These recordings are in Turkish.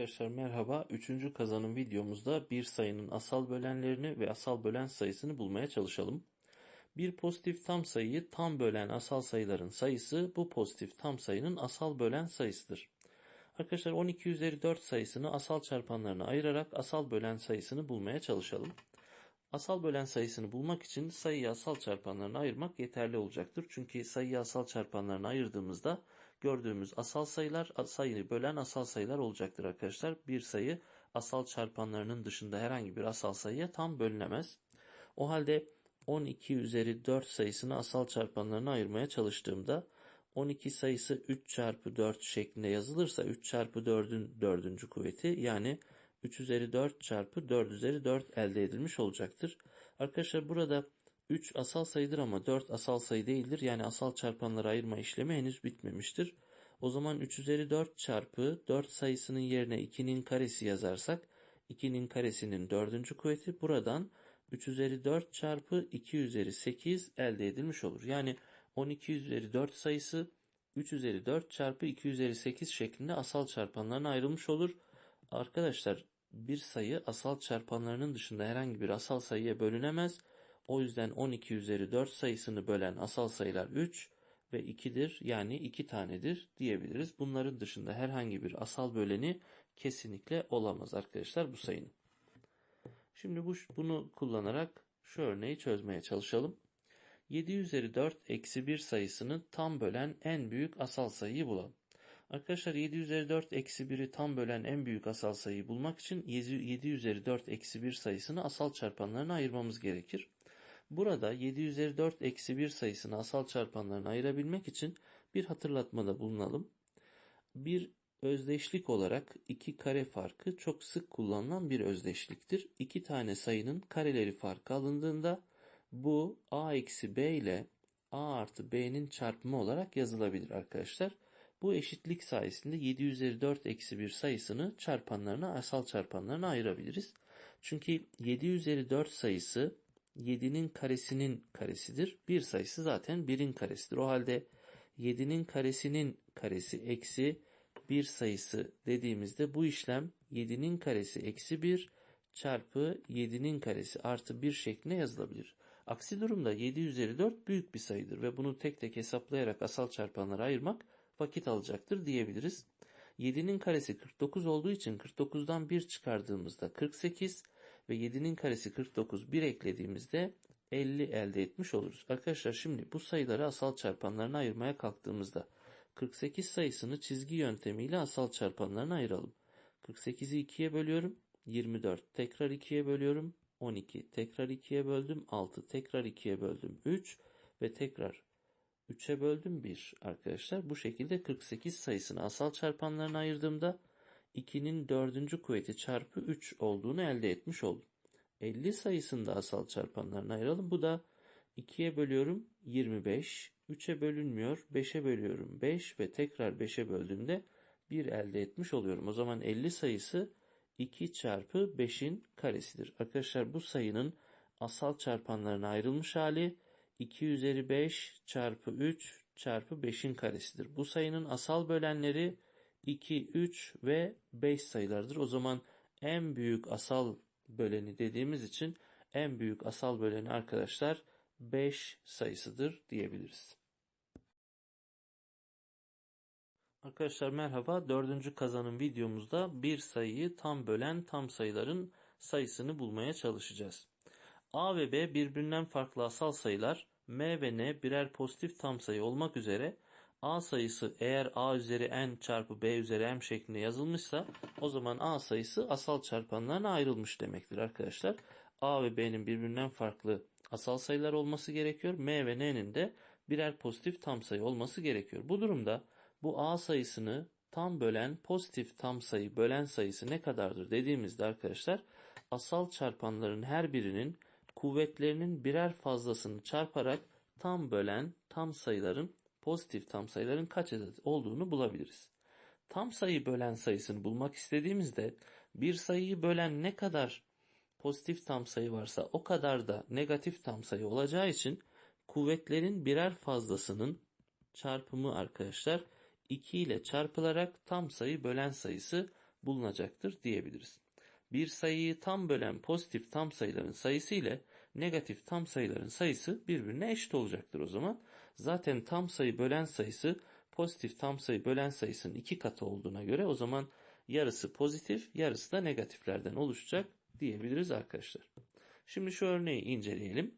Arkadaşlar merhaba. Üçüncü kazanım videomuzda bir sayının asal bölenlerini ve asal bölen sayısını bulmaya çalışalım. Bir pozitif tam sayıyı tam bölen asal sayıların sayısı bu pozitif tam sayının asal bölen sayısıdır. Arkadaşlar 12 üzeri 4 sayısını asal çarpanlarına ayırarak asal bölen sayısını bulmaya çalışalım. Asal bölen sayısını bulmak için sayıyı asal çarpanlarına ayırmak yeterli olacaktır. Çünkü sayıyı asal çarpanlarına ayırdığımızda gördüğümüz asal sayılar sayıyı bölen asal sayılar olacaktır arkadaşlar. Bir sayı asal çarpanlarının dışında herhangi bir asal sayıya tam bölünemez. O halde 12 üzeri 4 sayısını asal çarpanlarına ayırmaya çalıştığımda 12 sayısı 3 çarpı 4 şeklinde yazılırsa 3 çarpı 4'ün 4. kuvveti yani 3 üzeri 4 çarpı 4 üzeri 4 elde edilmiş olacaktır. Arkadaşlar burada 3 asal sayıdır ama 4 asal sayı değildir. Yani asal çarpanları ayırma işlemi henüz bitmemiştir. O zaman 3 üzeri 4 çarpı 4 sayısının yerine 2'nin karesi yazarsak 2'nin karesinin 4. kuvveti buradan 3 üzeri 4 çarpı 2 üzeri 8 elde edilmiş olur. Yani 12 üzeri 4 sayısı 3 üzeri 4 çarpı 2 üzeri 8 şeklinde asal çarpanlarına ayrılmış olur. Arkadaşlar bir sayı asal çarpanlarının dışında herhangi bir asal sayıya bölünemez. O yüzden 12 üzeri 4 sayısını bölen asal sayılar 3 ve 2'dir yani 2 tanedir diyebiliriz. Bunların dışında herhangi bir asal böleni kesinlikle olamaz arkadaşlar bu sayının. Şimdi bu, bunu kullanarak şu örneği çözmeye çalışalım. 7 üzeri 4 eksi 1 sayısını tam bölen en büyük asal sayıyı bulalım. Arkadaşlar 7 üzeri 4 eksi 1'i tam bölen en büyük asal sayıyı bulmak için 7 üzeri 4 eksi 1 sayısını asal çarpanlarına ayırmamız gerekir. Burada 7 üzeri 4 eksi 1 sayısını asal çarpanlarına ayırabilmek için bir hatırlatmada bulunalım. Bir özdeşlik olarak iki kare farkı çok sık kullanılan bir özdeşliktir. İki tane sayının kareleri farkı alındığında bu a eksi b ile a artı b'nin çarpımı olarak yazılabilir arkadaşlar. Bu eşitlik sayesinde 7 üzeri 4 eksi 1 sayısını çarpanlarına asal çarpanlarına ayırabiliriz. Çünkü 7 üzeri 4 sayısı 7'nin karesinin karesidir. Bir sayısı zaten 1'in karesidir. O halde 7'nin karesinin karesi eksi 1 sayısı dediğimizde bu işlem 7'nin karesi eksi 1 çarpı 7'nin karesi artı 1 şeklinde yazılabilir. Aksi durumda 7 üzeri 4 büyük bir sayıdır ve bunu tek tek hesaplayarak asal çarpanlara ayırmak vakit alacaktır diyebiliriz. 7'nin karesi 49 olduğu için 49'dan 1 çıkardığımızda 48 ve 7'nin karesi 49 1 eklediğimizde 50 elde etmiş oluruz. Arkadaşlar şimdi bu sayıları asal çarpanlarına ayırmaya kalktığımızda 48 sayısını çizgi yöntemiyle asal çarpanlarına ayıralım. 48'i 2'ye bölüyorum 24 tekrar 2'ye bölüyorum 12 tekrar 2'ye böldüm 6 tekrar 2'ye böldüm 3 ve tekrar 3'e böldüm 1 arkadaşlar. Bu şekilde 48 sayısını asal çarpanlarına ayırdığımda 2'nin 4. kuvveti çarpı 3 olduğunu elde etmiş oldum. 50 sayısını asal çarpanlarına ayıralım. Bu da 2'ye bölüyorum 25. 3'e bölünmüyor. 5'e bölüyorum 5 ve tekrar 5'e böldüğümde 1 elde etmiş oluyorum. O zaman 50 sayısı 2 çarpı 5'in karesidir. Arkadaşlar bu sayının asal çarpanlarına ayrılmış hali 2 üzeri 5 çarpı 3 çarpı 5'in karesidir. Bu sayının asal bölenleri 2, 3 ve 5 sayılardır. O zaman en büyük asal böleni dediğimiz için en büyük asal böleni arkadaşlar 5 sayısıdır diyebiliriz. Arkadaşlar merhaba. Dördüncü kazanım videomuzda bir sayıyı tam bölen tam sayıların sayısını bulmaya çalışacağız. A ve B birbirinden farklı asal sayılar M ve N birer pozitif tam sayı olmak üzere A sayısı eğer A üzeri N çarpı B üzeri M şeklinde yazılmışsa o zaman A sayısı asal çarpanlarına ayrılmış demektir arkadaşlar. A ve B'nin birbirinden farklı asal sayılar olması gerekiyor. M ve N'nin de birer pozitif tam sayı olması gerekiyor. Bu durumda bu A sayısını tam bölen pozitif tam sayı bölen sayısı ne kadardır dediğimizde arkadaşlar asal çarpanların her birinin kuvvetlerinin birer fazlasını çarparak tam bölen tam sayıların pozitif tam sayıların kaç adet olduğunu bulabiliriz. Tam sayı bölen sayısını bulmak istediğimizde bir sayıyı bölen ne kadar pozitif tam sayı varsa o kadar da negatif tam sayı olacağı için kuvvetlerin birer fazlasının çarpımı arkadaşlar 2 ile çarpılarak tam sayı bölen sayısı bulunacaktır diyebiliriz. Bir sayıyı tam bölen pozitif tam sayıların sayısı ile negatif tam sayıların sayısı birbirine eşit olacaktır o zaman. Zaten tam sayı bölen sayısı pozitif tam sayı bölen sayısının iki katı olduğuna göre o zaman yarısı pozitif yarısı da negatiflerden oluşacak diyebiliriz arkadaşlar. Şimdi şu örneği inceleyelim.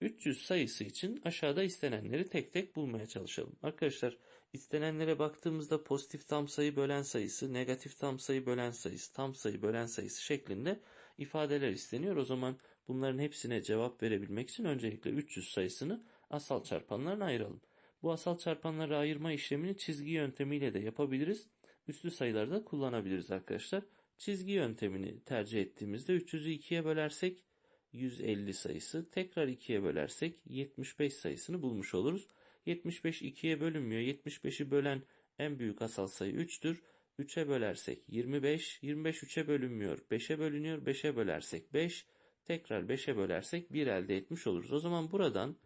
300 sayısı için aşağıda istenenleri tek tek bulmaya çalışalım. Arkadaşlar istenenlere baktığımızda pozitif tam sayı bölen sayısı, negatif tam sayı bölen sayısı, tam sayı bölen sayısı şeklinde ifadeler isteniyor. O zaman bunların hepsine cevap verebilmek için öncelikle 300 sayısını asal çarpanlarına ayıralım. Bu asal çarpanları ayırma işlemini çizgi yöntemiyle de yapabiliriz. Üslü sayıları da kullanabiliriz arkadaşlar. Çizgi yöntemini tercih ettiğimizde 300'ü 2'ye bölersek 150 sayısı. Tekrar 2'ye bölersek 75 sayısını bulmuş oluruz. 75 2'ye bölünmüyor. 75'i bölen en büyük asal sayı 3'tür. 3'e bölersek 25. 25 3'e bölünmüyor. 5'e bölünüyor. 5'e bölersek 5. Tekrar 5'e bölersek 1 elde etmiş oluruz. O zaman buradan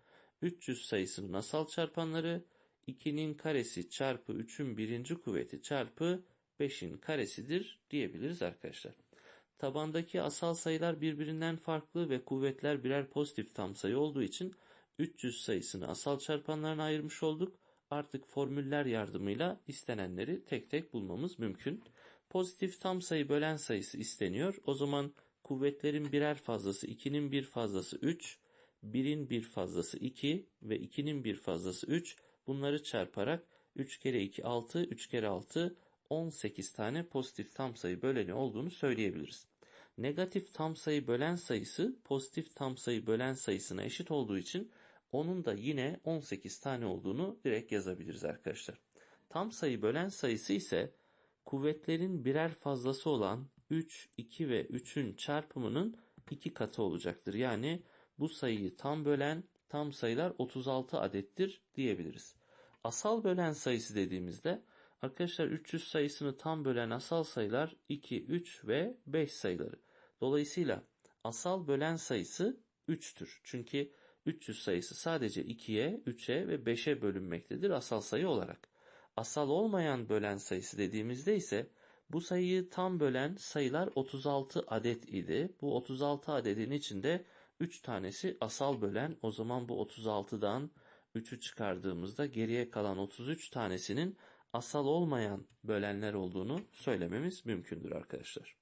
300 sayısının asal çarpanları 2'nin karesi çarpı 3'ün birinci kuvveti çarpı 5'in karesidir diyebiliriz arkadaşlar. Tabandaki asal sayılar birbirinden farklı ve kuvvetler birer pozitif tam sayı olduğu için 300 sayısını asal çarpanlarına ayırmış olduk. Artık formüller yardımıyla istenenleri tek tek bulmamız mümkün. Pozitif tam sayı bölen sayısı isteniyor. O zaman kuvvetlerin birer fazlası 2'nin bir fazlası 3, 1'in bir fazlası 2 ve 2'nin bir fazlası 3. Bunları çarparak 3 kere 2 6, 3 kere 6 18 tane pozitif tam sayı böleni olduğunu söyleyebiliriz. Negatif tam sayı bölen sayısı pozitif tam sayı bölen sayısına eşit olduğu için onun da yine 18 tane olduğunu direkt yazabiliriz arkadaşlar. Tam sayı bölen sayısı ise kuvvetlerin birer fazlası olan 3, 2 ve 3'ün çarpımının iki katı olacaktır. Yani bu sayıyı tam bölen tam sayılar 36 adettir diyebiliriz. Asal bölen sayısı dediğimizde Arkadaşlar 300 sayısını tam bölen asal sayılar 2, 3 ve 5 sayıları. Dolayısıyla asal bölen sayısı 3'tür. Çünkü 300 sayısı sadece 2'ye, 3'e ve 5'e bölünmektedir asal sayı olarak. Asal olmayan bölen sayısı dediğimizde ise bu sayıyı tam bölen sayılar 36 adet idi. Bu 36 adetin içinde 3 tanesi asal bölen. O zaman bu 36'dan 3'ü çıkardığımızda geriye kalan 33 tanesinin asal olmayan bölenler olduğunu söylememiz mümkündür arkadaşlar.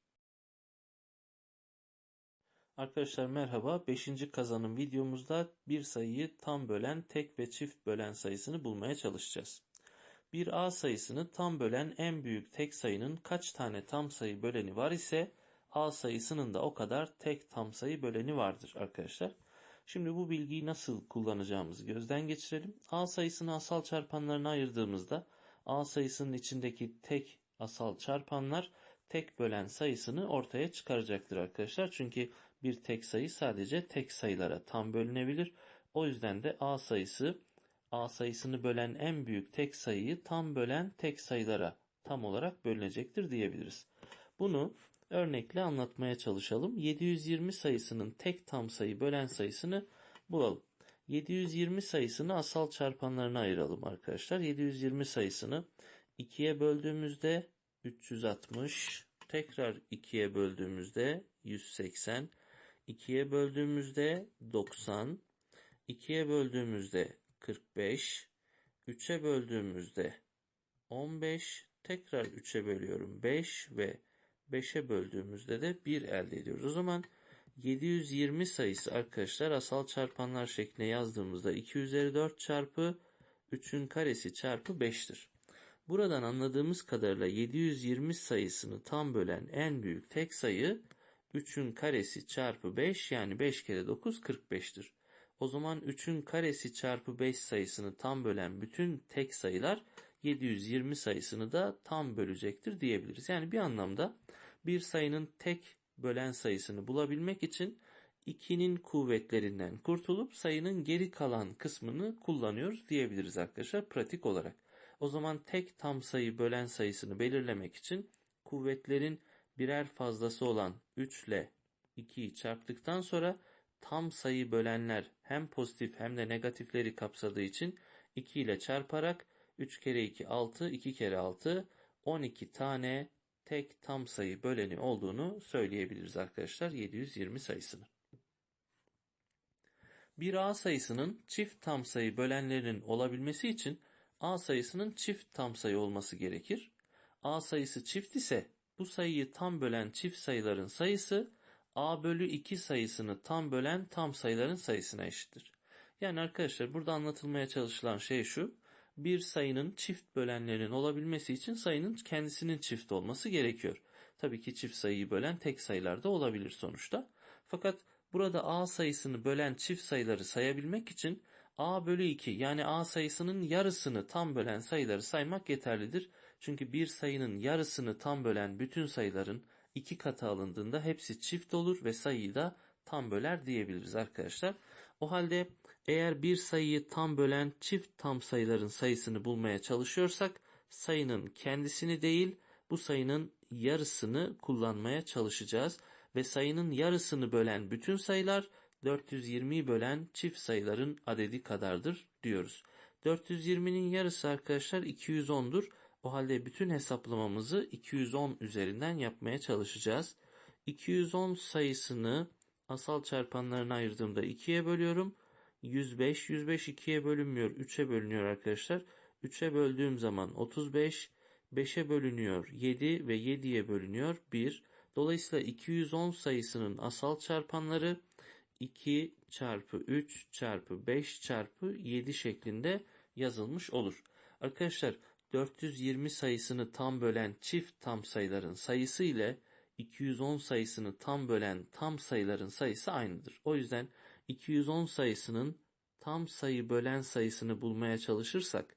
Arkadaşlar merhaba. 5. kazanım videomuzda bir sayıyı tam bölen, tek ve çift bölen sayısını bulmaya çalışacağız. Bir A sayısını tam bölen en büyük tek sayının kaç tane tam sayı böleni var ise A sayısının da o kadar tek tam sayı böleni vardır arkadaşlar. Şimdi bu bilgiyi nasıl kullanacağımızı gözden geçirelim. A sayısını asal çarpanlarına ayırdığımızda A sayısının içindeki tek asal çarpanlar tek bölen sayısını ortaya çıkaracaktır arkadaşlar. Çünkü bir tek sayı sadece tek sayılara tam bölünebilir. O yüzden de A sayısı A sayısını bölen en büyük tek sayıyı tam bölen tek sayılara tam olarak bölünecektir diyebiliriz. Bunu örnekle anlatmaya çalışalım. 720 sayısının tek tam sayı bölen sayısını bulalım. 720 sayısını asal çarpanlarına ayıralım arkadaşlar. 720 sayısını 2'ye böldüğümüzde 360, tekrar 2'ye böldüğümüzde 180, 2'ye böldüğümüzde 90, 2'ye böldüğümüzde 45, 3'e böldüğümüzde 15, tekrar 3'e bölüyorum 5 ve 5'e böldüğümüzde de 1 elde ediyoruz. O zaman 720 sayısı arkadaşlar asal çarpanlar şeklinde yazdığımızda 2 üzeri 4 çarpı 3'ün karesi çarpı 5'tir. Buradan anladığımız kadarıyla 720 sayısını tam bölen en büyük tek sayı 3'ün karesi çarpı 5 yani 5 kere 9 45'tir. O zaman 3'ün karesi çarpı 5 sayısını tam bölen bütün tek sayılar 720 sayısını da tam bölecektir diyebiliriz. Yani bir anlamda bir sayının tek bölen sayısını bulabilmek için 2'nin kuvvetlerinden kurtulup sayının geri kalan kısmını kullanıyoruz diyebiliriz arkadaşlar pratik olarak. O zaman tek tam sayı bölen sayısını belirlemek için kuvvetlerin birer fazlası olan 3 ile 2'yi çarptıktan sonra tam sayı bölenler hem pozitif hem de negatifleri kapsadığı için 2 ile çarparak 3 kere 2 6, 2 kere 6 12 tane tek tam sayı böleni olduğunu söyleyebiliriz arkadaşlar 720 sayısını. Bir A sayısının çift tam sayı bölenlerinin olabilmesi için A sayısının çift tam sayı olması gerekir. A sayısı çift ise bu sayıyı tam bölen çift sayıların sayısı A bölü 2 sayısını tam bölen tam sayıların sayısına eşittir. Yani arkadaşlar burada anlatılmaya çalışılan şey şu. Bir sayının çift bölenlerinin olabilmesi için sayının kendisinin çift olması gerekiyor. Tabii ki çift sayıyı bölen tek sayılar da olabilir sonuçta. Fakat burada A sayısını bölen çift sayıları sayabilmek için A bölü 2 yani A sayısının yarısını tam bölen sayıları saymak yeterlidir. Çünkü bir sayının yarısını tam bölen bütün sayıların iki katı alındığında hepsi çift olur ve sayıyı da tam böler diyebiliriz arkadaşlar. O halde eğer bir sayıyı tam bölen çift tam sayıların sayısını bulmaya çalışıyorsak sayının kendisini değil bu sayının yarısını kullanmaya çalışacağız ve sayının yarısını bölen bütün sayılar 420'yi bölen çift sayıların adedi kadardır diyoruz. 420'nin yarısı arkadaşlar 210'dur. O halde bütün hesaplamamızı 210 üzerinden yapmaya çalışacağız. 210 sayısını asal çarpanlarına ayırdığımda 2'ye bölüyorum. 105, 105 2'ye bölünmüyor, 3'e bölünüyor arkadaşlar. 3'e böldüğüm zaman 35, 5'e bölünüyor 7 ve 7'ye bölünüyor 1. Dolayısıyla 210 sayısının asal çarpanları 2 çarpı 3 çarpı 5 çarpı 7 şeklinde yazılmış olur. Arkadaşlar 420 sayısını tam bölen çift tam sayıların sayısı ile 210 sayısını tam bölen tam sayıların sayısı aynıdır. O yüzden 210 sayısının tam sayı bölen sayısını bulmaya çalışırsak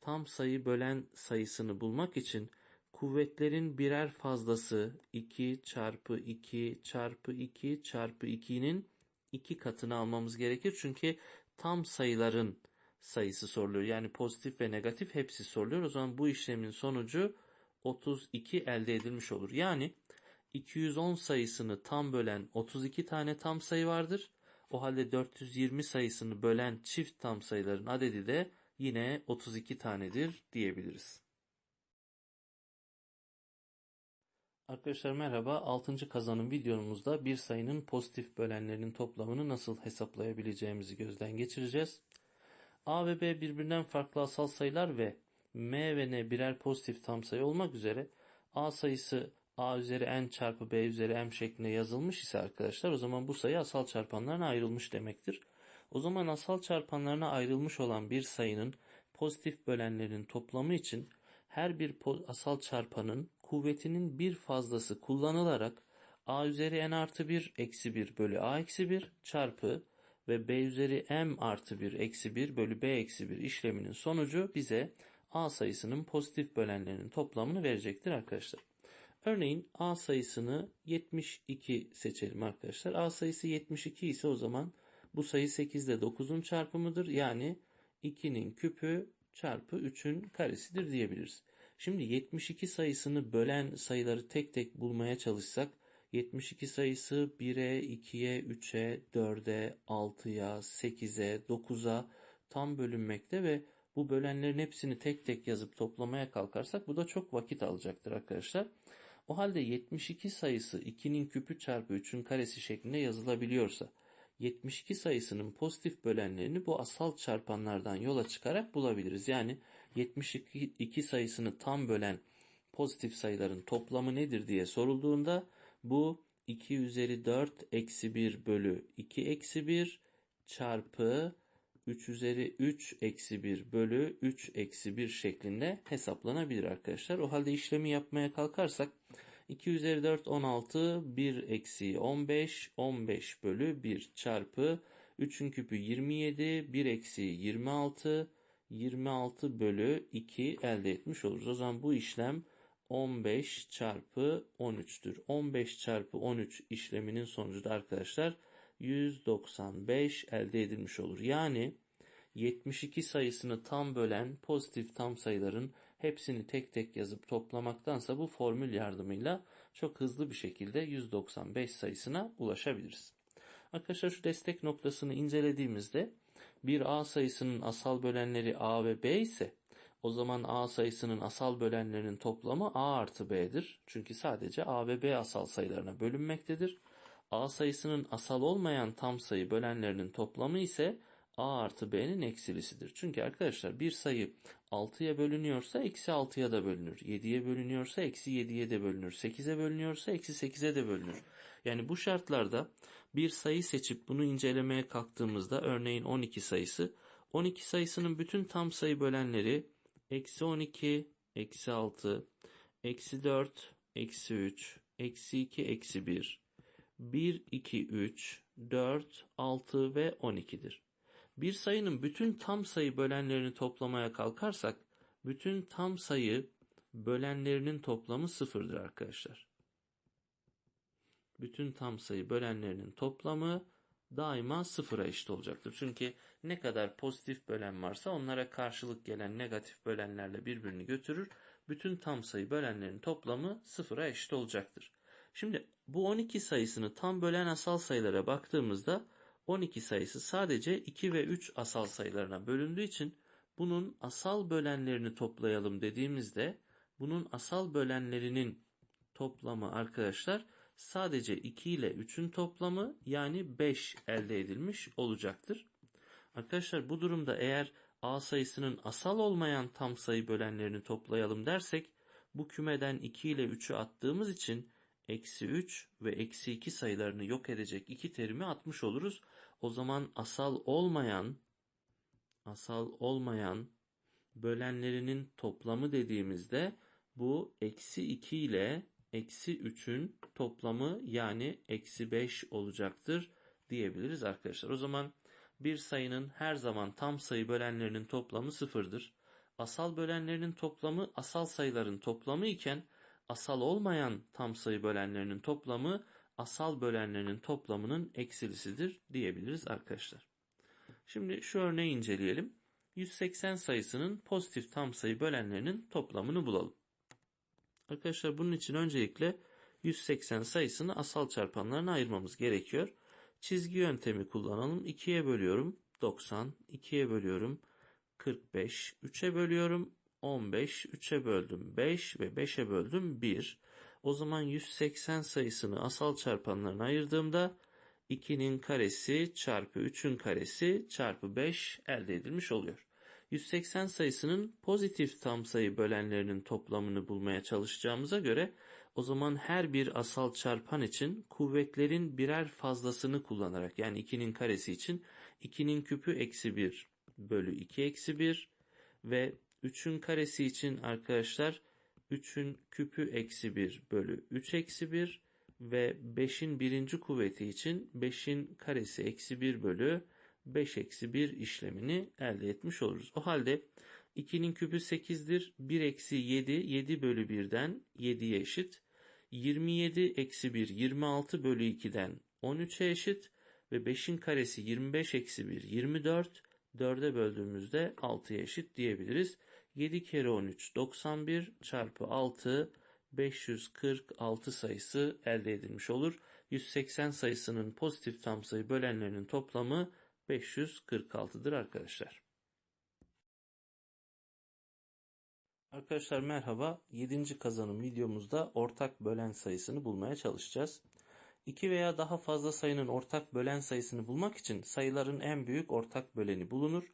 tam sayı bölen sayısını bulmak için kuvvetlerin birer fazlası 2 çarpı 2 çarpı 2 çarpı 2'nin 2 katını almamız gerekir. Çünkü tam sayıların sayısı soruluyor. Yani pozitif ve negatif hepsi soruluyor. O zaman bu işlemin sonucu 32 elde edilmiş olur. Yani 210 sayısını tam bölen 32 tane tam sayı vardır. O halde 420 sayısını bölen çift tam sayıların adedi de yine 32 tanedir diyebiliriz. Arkadaşlar merhaba. 6. kazanım videomuzda bir sayının pozitif bölenlerinin toplamını nasıl hesaplayabileceğimizi gözden geçireceğiz. A ve B birbirinden farklı asal sayılar ve M ve N birer pozitif tam sayı olmak üzere A sayısı A üzeri N çarpı B üzeri M şeklinde yazılmış ise arkadaşlar o zaman bu sayı asal çarpanlarına ayrılmış demektir. O zaman asal çarpanlarına ayrılmış olan bir sayının pozitif bölenlerinin toplamı için her bir asal çarpanın kuvvetinin bir fazlası kullanılarak a üzeri n artı 1 eksi 1 bölü a eksi 1 çarpı ve b üzeri m artı 1 eksi 1 bölü b eksi 1 işleminin sonucu bize a sayısının pozitif bölenlerinin toplamını verecektir arkadaşlar. Örneğin a sayısını 72 seçelim arkadaşlar. a sayısı 72 ise o zaman bu sayı 8 ile 9'un çarpımıdır. Yani 2'nin küpü çarpı 3'ün karesidir diyebiliriz. Şimdi 72 sayısını bölen sayıları tek tek bulmaya çalışsak 72 sayısı 1'e, 2'ye, 3'e, 4'e, 6'ya, 8'e, 9'a tam bölünmekte ve bu bölenlerin hepsini tek tek yazıp toplamaya kalkarsak bu da çok vakit alacaktır arkadaşlar. O halde 72 sayısı 2'nin küpü çarpı 3'ün karesi şeklinde yazılabiliyorsa 72 sayısının pozitif bölenlerini bu asal çarpanlardan yola çıkarak bulabiliriz. Yani 72 sayısını tam bölen pozitif sayıların toplamı nedir diye sorulduğunda bu 2 üzeri 4 eksi 1 bölü 2 eksi 1 çarpı 3 üzeri 3 eksi 1 bölü 3 eksi 1 şeklinde hesaplanabilir arkadaşlar. O halde işlemi yapmaya kalkarsak 2 üzeri 4 16 1 eksi 15 15 bölü 1 çarpı 3'ün küpü 27 1 eksi 26 26 bölü 2 elde etmiş oluruz. O zaman bu işlem 15 çarpı 13'tür. 15 çarpı 13 işleminin sonucu da arkadaşlar 195 elde edilmiş olur. Yani 72 sayısını tam bölen pozitif tam sayıların hepsini tek tek yazıp toplamaktansa bu formül yardımıyla çok hızlı bir şekilde 195 sayısına ulaşabiliriz. Arkadaşlar şu destek noktasını incelediğimizde bir A sayısının asal bölenleri A ve B ise O zaman A sayısının asal bölenlerinin toplamı A artı B'dir. Çünkü sadece A ve B asal sayılarına bölünmektedir. A sayısının asal olmayan tam sayı bölenlerinin toplamı ise A artı B'nin eksilisidir. Çünkü arkadaşlar bir sayı 6'ya bölünüyorsa eksi 6'ya da bölünür. 7'ye bölünüyorsa eksi 7'ye de bölünür. 8'e bölünüyorsa eksi 8'e de bölünür. Yani bu şartlarda bir sayı seçip bunu incelemeye kalktığımızda örneğin 12 sayısı 12 sayısının bütün tam sayı bölenleri eksi 12, eksi 6, eksi 4, eksi 3, eksi 2, eksi 1, 1, 2, 3, 4, 6 ve 12'dir. Bir sayının bütün tam sayı bölenlerini toplamaya kalkarsak bütün tam sayı bölenlerinin toplamı sıfırdır arkadaşlar. Bütün tam sayı bölenlerinin toplamı daima sıfıra eşit olacaktır. Çünkü ne kadar pozitif bölen varsa onlara karşılık gelen negatif bölenlerle birbirini götürür. Bütün tam sayı bölenlerin toplamı sıfıra eşit olacaktır. Şimdi bu 12 sayısını tam bölen asal sayılara baktığımızda 12 sayısı sadece 2 ve 3 asal sayılarına bölündüğü için bunun asal bölenlerini toplayalım dediğimizde bunun asal bölenlerinin toplamı arkadaşlar sadece 2 ile 3'ün toplamı yani 5 elde edilmiş olacaktır. Arkadaşlar bu durumda eğer A sayısının asal olmayan tam sayı bölenlerini toplayalım dersek bu kümeden 2 ile 3'ü attığımız için eksi 3 ve eksi 2 sayılarını yok edecek iki terimi atmış oluruz. O zaman asal olmayan asal olmayan bölenlerinin toplamı dediğimizde bu eksi 2 ile eksi 3'ün toplamı yani eksi 5 olacaktır diyebiliriz arkadaşlar. O zaman bir sayının her zaman tam sayı bölenlerinin toplamı sıfırdır. Asal bölenlerinin toplamı asal sayıların toplamı iken asal olmayan tam sayı bölenlerinin toplamı asal bölenlerinin toplamının eksilisidir diyebiliriz arkadaşlar. Şimdi şu örneği inceleyelim. 180 sayısının pozitif tam sayı bölenlerinin toplamını bulalım. Arkadaşlar bunun için öncelikle 180 sayısını asal çarpanlarına ayırmamız gerekiyor. Çizgi yöntemi kullanalım. 2'ye bölüyorum 90, 2'ye bölüyorum 45, 3'e bölüyorum 15, 3'e böldüm 5 ve 5'e böldüm 1. O zaman 180 sayısını asal çarpanlarına ayırdığımda 2'nin karesi çarpı 3'ün karesi çarpı 5 elde edilmiş oluyor. 180 sayısının pozitif tam sayı bölenlerinin toplamını bulmaya çalışacağımıza göre o zaman her bir asal çarpan için kuvvetlerin birer fazlasını kullanarak yani 2'nin karesi için 2'nin küpü eksi 1 bölü 2 eksi 1 ve 3'ün karesi için arkadaşlar 3'ün küpü eksi 1 bölü 3 eksi 1 ve 5'in birinci kuvveti için 5'in karesi eksi 1 bölü 5 eksi 1 işlemini elde etmiş oluruz. O halde 2'nin küpü 8'dir. 1 eksi 7, 7 bölü 1'den 7'ye eşit. 27 eksi 1, 26 bölü 2'den 13'e eşit. Ve 5'in karesi 25 eksi 1, 24. 4'e böldüğümüzde 6'ya eşit diyebiliriz. 7 kere 13 91 çarpı 6 546 sayısı elde edilmiş olur. 180 sayısının pozitif tam sayı bölenlerinin toplamı 546'dır arkadaşlar. Arkadaşlar merhaba. 7. kazanım videomuzda ortak bölen sayısını bulmaya çalışacağız. 2 veya daha fazla sayının ortak bölen sayısını bulmak için sayıların en büyük ortak böleni bulunur.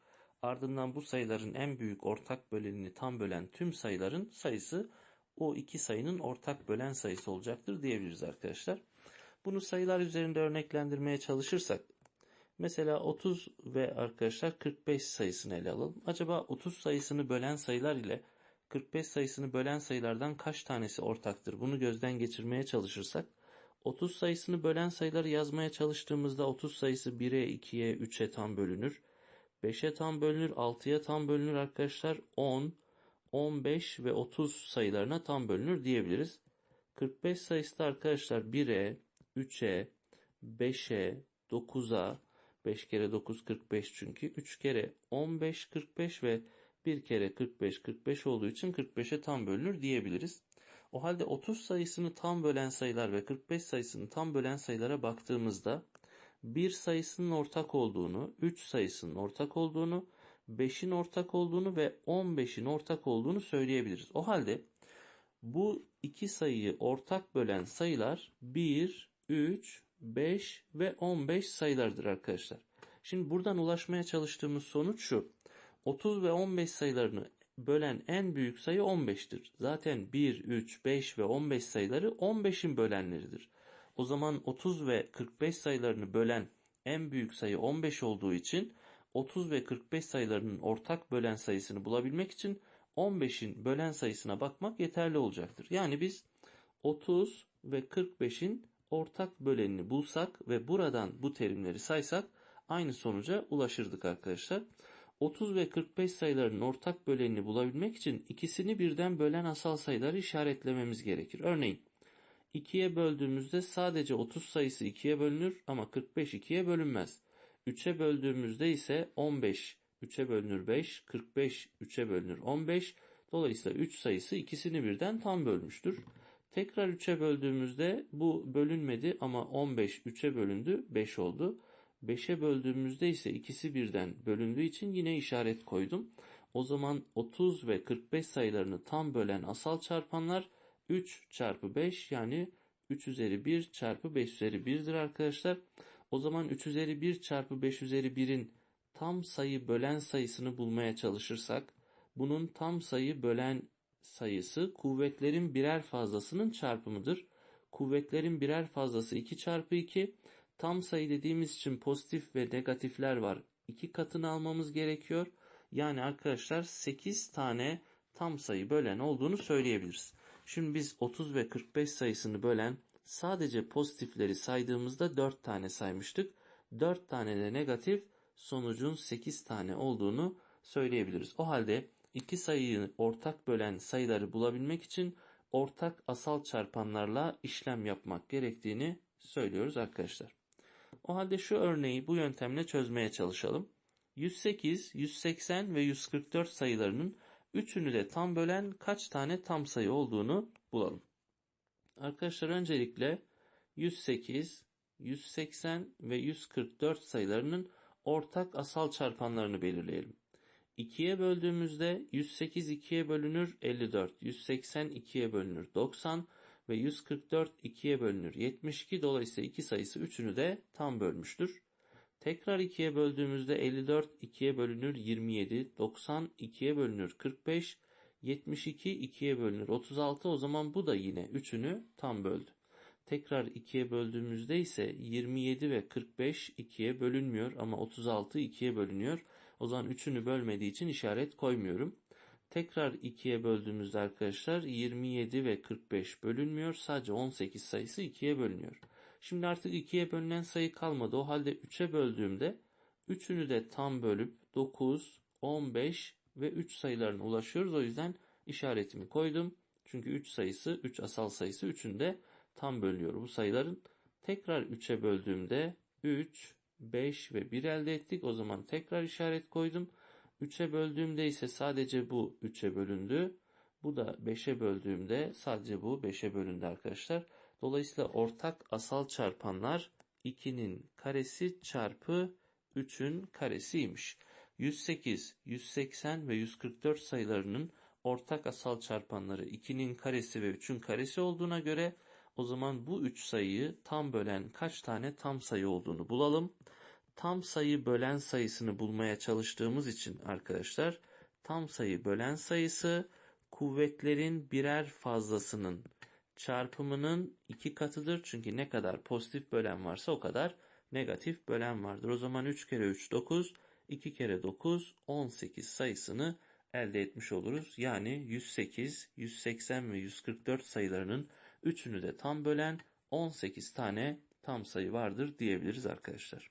Ardından bu sayıların en büyük ortak bölenini tam bölen tüm sayıların sayısı o iki sayının ortak bölen sayısı olacaktır diyebiliriz arkadaşlar. Bunu sayılar üzerinde örneklendirmeye çalışırsak mesela 30 ve arkadaşlar 45 sayısını ele alalım. Acaba 30 sayısını bölen sayılar ile 45 sayısını bölen sayılardan kaç tanesi ortaktır? Bunu gözden geçirmeye çalışırsak 30 sayısını bölen sayıları yazmaya çalıştığımızda 30 sayısı 1'e, 2'ye, 3'e tam bölünür. 5'e tam bölünür, 6'ya tam bölünür arkadaşlar. 10, 15 ve 30 sayılarına tam bölünür diyebiliriz. 45 sayısı da arkadaşlar 1'e, 3'e, 5'e, 9'a, 5 kere 9 45 çünkü 3 kere 15 45 ve 1 kere 45 45 olduğu için 45'e tam bölünür diyebiliriz. O halde 30 sayısını tam bölen sayılar ve 45 sayısını tam bölen sayılara baktığımızda bir sayısının ortak olduğunu, 3 sayısının ortak olduğunu 5'in ortak olduğunu ve 15'in ortak olduğunu söyleyebiliriz. O halde bu iki sayıyı ortak bölen sayılar 1, 3, 5 ve 15 sayılardır arkadaşlar. Şimdi buradan ulaşmaya çalıştığımız sonuç şu. 30 ve 15 sayılarını bölen en büyük sayı 15'tir. Zaten 1, 3, 5 ve 15 sayıları 15'in bölenleridir. O zaman 30 ve 45 sayılarını bölen en büyük sayı 15 olduğu için 30 ve 45 sayılarının ortak bölen sayısını bulabilmek için 15'in bölen sayısına bakmak yeterli olacaktır. Yani biz 30 ve 45'in ortak bölenini bulsak ve buradan bu terimleri saysak aynı sonuca ulaşırdık arkadaşlar. 30 ve 45 sayılarının ortak bölenini bulabilmek için ikisini birden bölen asal sayıları işaretlememiz gerekir. Örneğin 2'ye böldüğümüzde sadece 30 sayısı 2'ye bölünür ama 45 2'ye bölünmez. 3'e böldüğümüzde ise 15 3'e bölünür 5, 45 3'e bölünür 15. Dolayısıyla 3 sayısı ikisini birden tam bölmüştür. Tekrar 3'e böldüğümüzde bu bölünmedi ama 15 3'e bölündü 5 oldu. 5'e böldüğümüzde ise ikisi birden bölündüğü için yine işaret koydum. O zaman 30 ve 45 sayılarını tam bölen asal çarpanlar 3 çarpı 5 yani 3 üzeri 1 çarpı 5 üzeri 1'dir arkadaşlar. O zaman 3 üzeri 1 çarpı 5 üzeri 1'in tam sayı bölen sayısını bulmaya çalışırsak bunun tam sayı bölen sayısı kuvvetlerin birer fazlasının çarpımıdır. Kuvvetlerin birer fazlası 2 çarpı 2. Tam sayı dediğimiz için pozitif ve negatifler var. 2 katını almamız gerekiyor. Yani arkadaşlar 8 tane tam sayı bölen olduğunu söyleyebiliriz. Şimdi biz 30 ve 45 sayısını bölen sadece pozitifleri saydığımızda 4 tane saymıştık. 4 tane de negatif sonucun 8 tane olduğunu söyleyebiliriz. O halde iki sayıyı ortak bölen sayıları bulabilmek için ortak asal çarpanlarla işlem yapmak gerektiğini söylüyoruz arkadaşlar. O halde şu örneği bu yöntemle çözmeye çalışalım. 108, 180 ve 144 sayılarının üçünü de tam bölen kaç tane tam sayı olduğunu bulalım. Arkadaşlar öncelikle 108, 180 ve 144 sayılarının ortak asal çarpanlarını belirleyelim. 2'ye böldüğümüzde 108 2'ye bölünür 54, 180 2'ye bölünür 90 ve 144 2'ye bölünür 72. Dolayısıyla iki sayısı üçünü de tam bölmüştür. Tekrar 2'ye böldüğümüzde 54 2'ye bölünür 27, 90 2'ye bölünür 45, 72 2'ye bölünür 36. O zaman bu da yine üçünü tam böldü. Tekrar 2'ye böldüğümüzde ise 27 ve 45 2'ye bölünmüyor ama 36 2'ye bölünüyor. O zaman üçünü bölmediği için işaret koymuyorum. Tekrar 2'ye böldüğümüzde arkadaşlar 27 ve 45 bölünmüyor. Sadece 18 sayısı 2'ye bölünüyor. Şimdi artık 2'ye bölünen sayı kalmadı. O halde 3'e böldüğümde üçünü de tam bölüp 9, 15 ve 3 sayılarına ulaşıyoruz. O yüzden işaretimi koydum. Çünkü 3 sayısı, 3 asal sayısı 3'ün de tam bölünüyor bu sayıların. Tekrar 3'e böldüğümde 3, 5 ve 1 elde ettik. O zaman tekrar işaret koydum. 3'e böldüğümde ise sadece bu 3'e bölündü. Bu da 5'e böldüğümde sadece bu 5'e bölündü arkadaşlar. Dolayısıyla ortak asal çarpanlar 2'nin karesi çarpı 3'ün karesiymiş. 108, 180 ve 144 sayılarının ortak asal çarpanları 2'nin karesi ve 3'ün karesi olduğuna göre o zaman bu 3 sayıyı tam bölen kaç tane tam sayı olduğunu bulalım. Tam sayı bölen sayısını bulmaya çalıştığımız için arkadaşlar tam sayı bölen sayısı kuvvetlerin birer fazlasının çarpımının iki katıdır. Çünkü ne kadar pozitif bölen varsa o kadar negatif bölen vardır. O zaman 3 kere 3 9, 2 kere 9 18 sayısını elde etmiş oluruz. Yani 108, 180 ve 144 sayılarının üçünü de tam bölen 18 tane tam sayı vardır diyebiliriz arkadaşlar.